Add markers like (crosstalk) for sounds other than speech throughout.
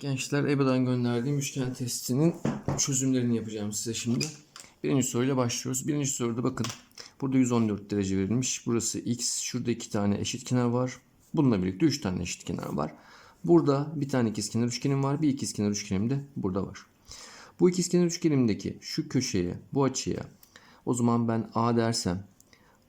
Gençler EBA'dan gönderdiğim üçgen testinin çözümlerini yapacağım size şimdi. Birinci soruyla başlıyoruz. Birinci soruda bakın. Burada 114 derece verilmiş. Burası x. Şurada iki tane eşit kenar var. Bununla birlikte üç tane eşit kenar var. Burada bir tane ikizkenar üçgenim var. Bir ikizkenar üçgenim de burada var. Bu ikizkenar üçgenimdeki şu köşeye, bu açıya o zaman ben A dersem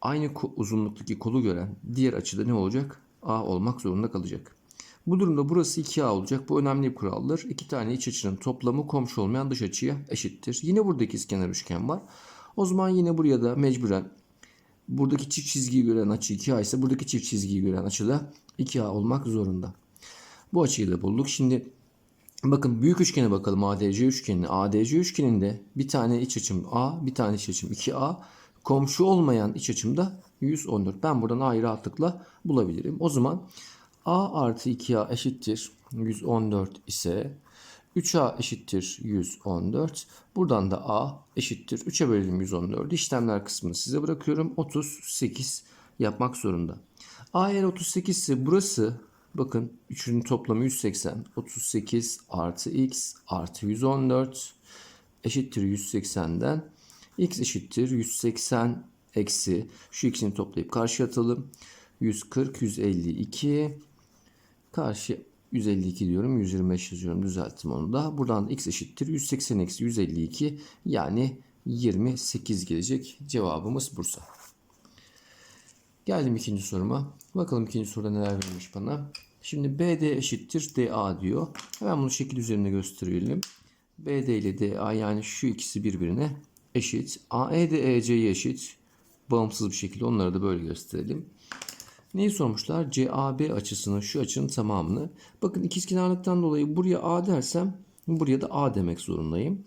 aynı uzunluktaki kolu gören diğer açıda ne olacak? A olmak zorunda kalacak. Bu durumda burası 2A olacak. Bu önemli bir kuraldır. İki tane iç açının toplamı komşu olmayan dış açıya eşittir. Yine burada ikizkenar üçgen var. O zaman yine buraya da mecburen buradaki çift çizgiyi gören açı 2A ise buradaki çift çizgiyi gören açı da 2A olmak zorunda. Bu açıyı da bulduk. Şimdi bakın büyük üçgene bakalım ADC üçgenine. ADC üçgeninde bir tane iç açım A, bir tane iç açım 2A. Komşu olmayan iç açım da 114. Ben buradan A'yı rahatlıkla bulabilirim. O zaman A artı 2A eşittir 114 ise 3A eşittir 114. Buradan da A eşittir 3'e bölelim 114. İşlemler kısmını size bırakıyorum. 38 yapmak zorunda. A eğer 38 ise burası bakın 3'ünün toplamı 180. 38 artı x artı 114 eşittir 180'den x eşittir 180 eksi şu ikisini toplayıp karşıya atalım. 140 152 karşı 152 diyorum 125 yazıyorum düzelttim onu da. Buradan x eşittir 180 eksi 152 yani 28 gelecek cevabımız Bursa. Geldim ikinci soruma. Bakalım ikinci soruda neler verilmiş bana. Şimdi BD eşittir DA diyor. Hemen bunu şekil üzerinde gösterelim. BD ile DA yani şu ikisi birbirine eşit. AE de EC'ye eşit. Bağımsız bir şekilde onları da böyle gösterelim. Neyi sormuşlar? CAB açısının şu açının tamamını. Bakın ikizkenarlıktan dolayı buraya A dersem buraya da A demek zorundayım.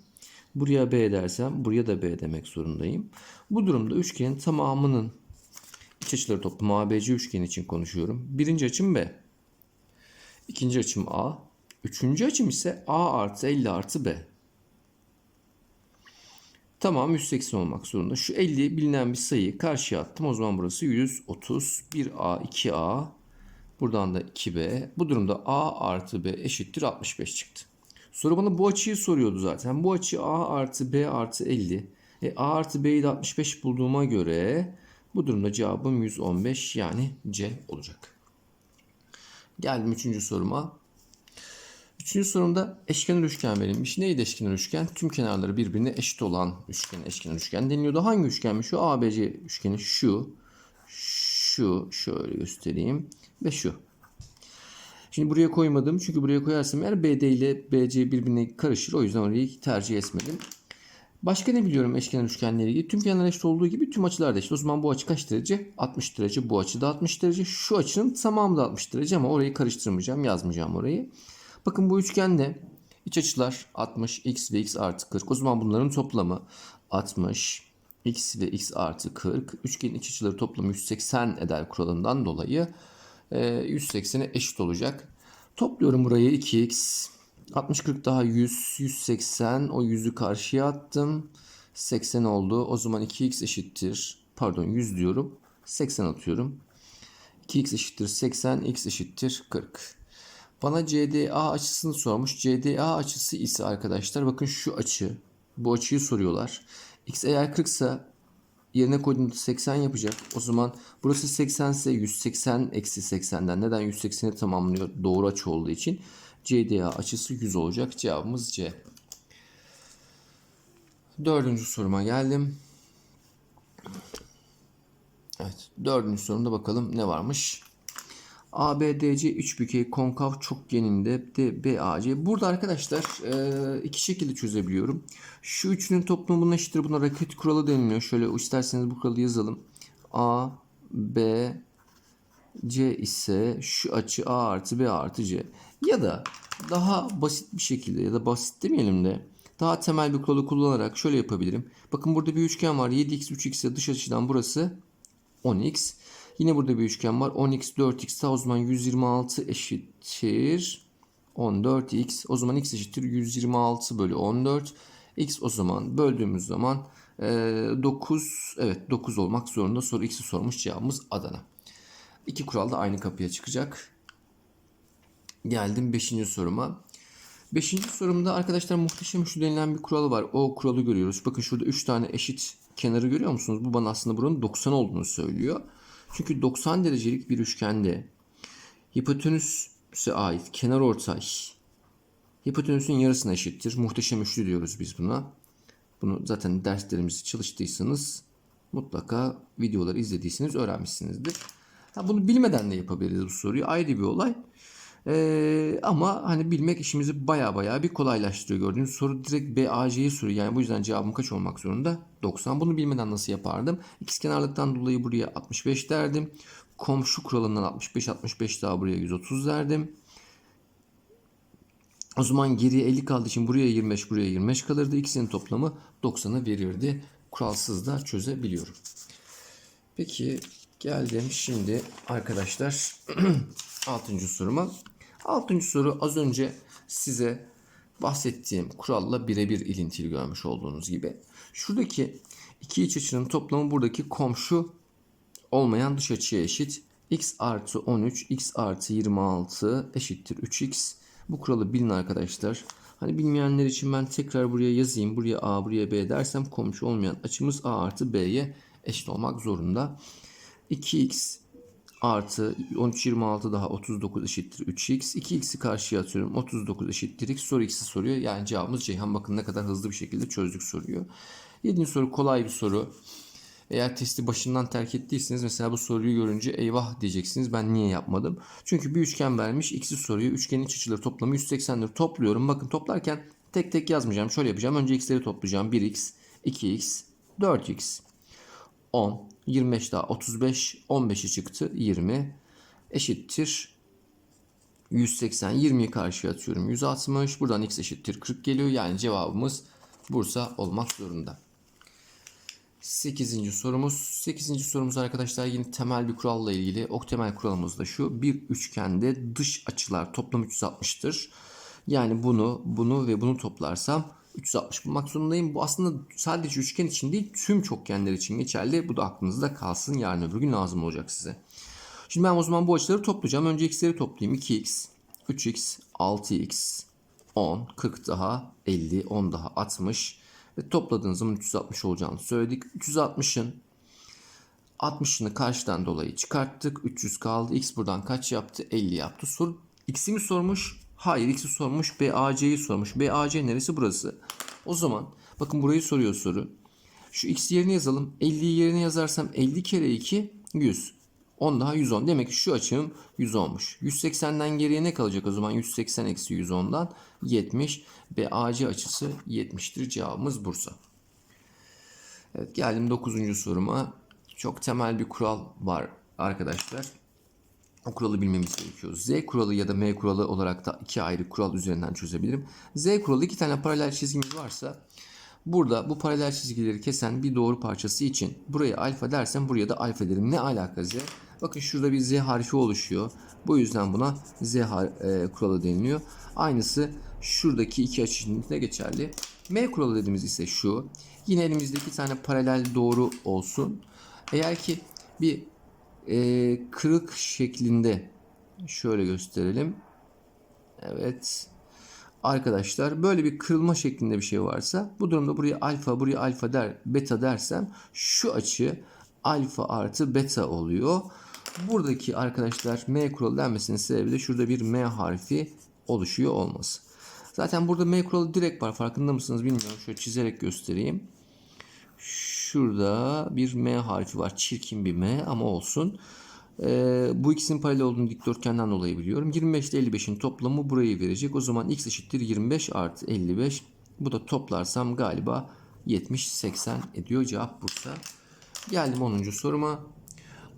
Buraya B dersem buraya da B demek zorundayım. Bu durumda üçgenin tamamının iç açıları toplamı ABC üçgeni için konuşuyorum. Birinci açım B. İkinci açım A. Üçüncü açım ise A artı 50 artı B. Tamam 180 olmak zorunda. Şu 50 bilinen bir sayıyı karşıya attım. O zaman burası 130. 1A, 2A. Buradan da 2B. Bu durumda A artı B eşittir 65 çıktı. Soru bana bu açıyı soruyordu zaten. Bu açı A artı B artı 50. E, A artı B'yi de 65 bulduğuma göre bu durumda cevabım 115 yani C olacak. Geldim üçüncü soruma. Üçüncü sorumda eşkenar üçgen verilmiş. Neydi eşkenar üçgen? Tüm kenarları birbirine eşit olan üçgen eşkenar üçgen deniliyordu. Hangi üçgenmiş? Şu ABC üçgeni şu, şu, şöyle göstereyim ve şu. Şimdi buraya koymadım çünkü buraya koyarsam eğer BD ile BC birbirine karışır. O yüzden orayı tercih etmedim. Başka ne biliyorum eşkenar üçgenleri ilgili? Tüm kenarlar eşit olduğu gibi tüm açılar da eşit. O zaman bu açı kaç derece? 60 derece. Bu açı da 60 derece. Şu açının tamamı da 60 derece ama orayı karıştırmayacağım. Yazmayacağım orayı. Bakın bu üçgende iç açılar 60, x ve x artı 40. O zaman bunların toplamı 60, x ve x artı 40. Üçgenin iç açıları toplamı 180 eder kuralından dolayı e, 180'e eşit olacak. Topluyorum burayı 2x, 60, 40 daha 100, 180. O 100'ü karşıya attım. 80 oldu. O zaman 2x eşittir. Pardon 100 diyorum. 80 atıyorum. 2x eşittir 80, x eşittir 40. Bana CDA açısını sormuş. CDA açısı ise arkadaşlar bakın şu açı. Bu açıyı soruyorlar. X eğer 40 ise yerine koyduğumda 80 yapacak. O zaman burası 80 ise 180 eksi 80'den. Neden 180'i tamamlıyor? Doğru açı olduğu için. CDA açısı 100 olacak. Cevabımız C. Dördüncü soruma geldim. Evet. Dördüncü sorumda bakalım ne varmış. ABDC üçbükey konkav çokgeninde de BAC. Burada arkadaşlar e, iki şekilde çözebiliyorum. Şu üçünün toplamı eşittir. Buna raket kuralı deniliyor. Şöyle isterseniz bu kuralı yazalım. A, B, C ise şu açı A artı B artı C. Ya da daha basit bir şekilde ya da basit demeyelim de daha temel bir kuralı kullanarak şöyle yapabilirim. Bakın burada bir üçgen var. 7x 3x ise dış açıdan burası 10x. Yine burada bir üçgen var. 10x 4x daha o zaman 126 eşittir 14x. O zaman x eşittir 126 bölü 14. x o zaman böldüğümüz zaman e, 9 evet 9 olmak zorunda. Soru x'i sormuş cevabımız Adana. İki kural da aynı kapıya çıkacak. Geldim 5. soruma. Beşinci sorumda arkadaşlar muhteşem üçlü denilen bir kural var. O kuralı görüyoruz. Bakın şurada 3 tane eşit kenarı görüyor musunuz? Bu bana aslında buranın 90 olduğunu söylüyor. Çünkü 90 derecelik bir üçgende hipotenüse ait kenar ortay hipotenüsün yarısına eşittir. Muhteşem üçlü diyoruz biz buna. Bunu zaten derslerimizi çalıştıysanız mutlaka videoları izlediyseniz öğrenmişsinizdir. Ha, bunu bilmeden de yapabiliriz bu soruyu. Ayrı bir olay. Ee, ama hani bilmek işimizi baya baya bir kolaylaştırıyor. Gördüğünüz soru direkt BAC'yi soruyor. Yani bu yüzden cevabım kaç olmak zorunda? 90. Bunu bilmeden nasıl yapardım? İkizkenarlıktan dolayı buraya 65 derdim. Komşu kuralından 65 65 daha buraya 130 derdim. O zaman geriye 50 kaldığı için buraya 25 buraya 25 kalırdı. İkisinin toplamı 90'ı verirdi. Kuralsız da çözebiliyorum. Peki geldim şimdi arkadaşlar (clears throat) 6. soruma. 6. soru az önce size bahsettiğim kuralla birebir ilintili görmüş olduğunuz gibi. Şuradaki iki iç açının toplamı buradaki komşu olmayan dış açıya eşit. x artı 13, x artı 26 eşittir 3x. Bu kuralı bilin arkadaşlar. Hani bilmeyenler için ben tekrar buraya yazayım. Buraya a, buraya b dersem komşu olmayan açımız a artı b'ye eşit olmak zorunda. 2x artı 13 26 daha 39 eşittir 3x. 2x'i karşıya atıyorum. 39 eşittir x. Soru x'i soruyor. Yani cevabımız Ceyhan. Bakın ne kadar hızlı bir şekilde çözdük soruyu. 7. soru kolay bir soru. Eğer testi başından terk ettiyseniz mesela bu soruyu görünce eyvah diyeceksiniz. Ben niye yapmadım? Çünkü bir üçgen vermiş. X'i soruyor. Üçgenin iç açıları toplamı 180'dir. Topluyorum. Bakın toplarken tek tek yazmayacağım. Şöyle yapacağım. Önce x'leri toplayacağım. 1x, 2x, 4x, 10, 25 daha 35, 15'i çıktı 20 eşittir 180. 20'yi karşıya atıyorum 160. Buradan x eşittir 40 geliyor. Yani cevabımız Bursa olmak zorunda. 8. sorumuz. 8. sorumuz arkadaşlar yine temel bir kuralla ilgili. Ok temel kuralımız da şu. Bir üçgende dış açılar toplam 360'tır. Yani bunu, bunu ve bunu toplarsam 360 bulmak zorundayım. Bu aslında sadece üçgen için değil tüm çokgenler için geçerli. Bu da aklınızda kalsın. Yarın öbür gün lazım olacak size. Şimdi ben o zaman bu açıları toplayacağım. Önce x'leri toplayayım. 2x, 3x, 6x, 10, 40 daha 50, 10 daha 60 ve topladığınız zaman 360 olacağını söyledik. 360'ın 60'ını karşıdan dolayı çıkarttık. 300 kaldı. X buradan kaç yaptı? 50 yaptı. Soru X'i mi sormuş? Hayır X'i sormuş. BAC'yi sormuş. BAC neresi burası? O zaman bakın burayı soruyor soru. Şu X yerine yazalım. 50'yi yerine yazarsam 50 kere 2 100. 10 daha 110. Demek ki şu açım 110'muş. 180'den geriye ne kalacak o zaman? 180 eksi 110'dan 70. BAC açısı 70'tir. Cevabımız Bursa. Evet geldim 9. soruma. Çok temel bir kural var arkadaşlar. O kuralı bilmemiz gerekiyor. Z kuralı ya da M kuralı olarak da iki ayrı kural üzerinden çözebilirim. Z kuralı iki tane paralel çizgimiz varsa burada bu paralel çizgileri kesen bir doğru parçası için buraya alfa dersem buraya da alfa derim. Ne alaka Z? Bakın şurada bir Z harfi oluşuyor. Bu yüzden buna Z e, kuralı deniliyor. Aynısı şuradaki iki açı için de geçerli. M kuralı dediğimiz ise şu. Yine elimizde iki tane paralel doğru olsun. Eğer ki bir e, kırık şeklinde şöyle gösterelim. Evet. Arkadaşlar böyle bir kırılma şeklinde bir şey varsa bu durumda buraya alfa buraya alfa der beta dersem şu açı alfa artı beta oluyor. Buradaki arkadaşlar M kuralı denmesinin sebebi de şurada bir M harfi oluşuyor olması. Zaten burada M kuralı direkt var farkında mısınız bilmiyorum. Şöyle çizerek göstereyim. Şurada bir M harfi var. Çirkin bir M ama olsun. Ee, bu ikisinin paralel olduğunu dikdörtgenden dolayı biliyorum. 25 ile 55'in toplamı burayı verecek. O zaman x eşittir 25 artı 55. Bu da toplarsam galiba 70-80 ediyor. Cevap Bursa. Geldim 10. soruma.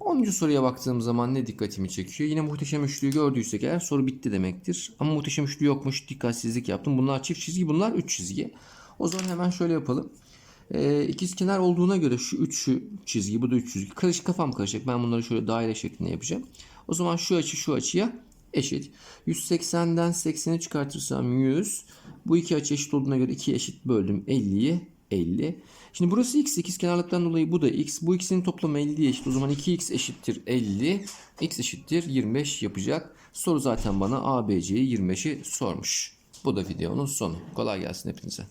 10. soruya baktığım zaman ne dikkatimi çekiyor? Yine muhteşem üçlüyü gördüysek eğer soru bitti demektir. Ama muhteşem üçlü yokmuş. Dikkatsizlik yaptım. Bunlar çift çizgi, bunlar üç çizgi. O zaman hemen şöyle yapalım. Ee, ikizkenar olduğuna göre şu üçü çizgi, bu da üç çizgi. Karışık kafam karışık. Ben bunları şöyle daire şeklinde yapacağım. O zaman şu açı şu açıya eşit. 180'den 80'i çıkartırsam 100. Bu iki açı eşit olduğuna göre 2 eşit böldüm 50'yi 50. Şimdi burası x ikiz kenarlıktan dolayı bu da x. Bu ikisinin toplamı 50'ye eşit. O zaman 2x eşittir 50. x eşittir 25 yapacak. Soru zaten bana ABC'yi 25'i sormuş. Bu da videonun sonu. Kolay gelsin hepinize.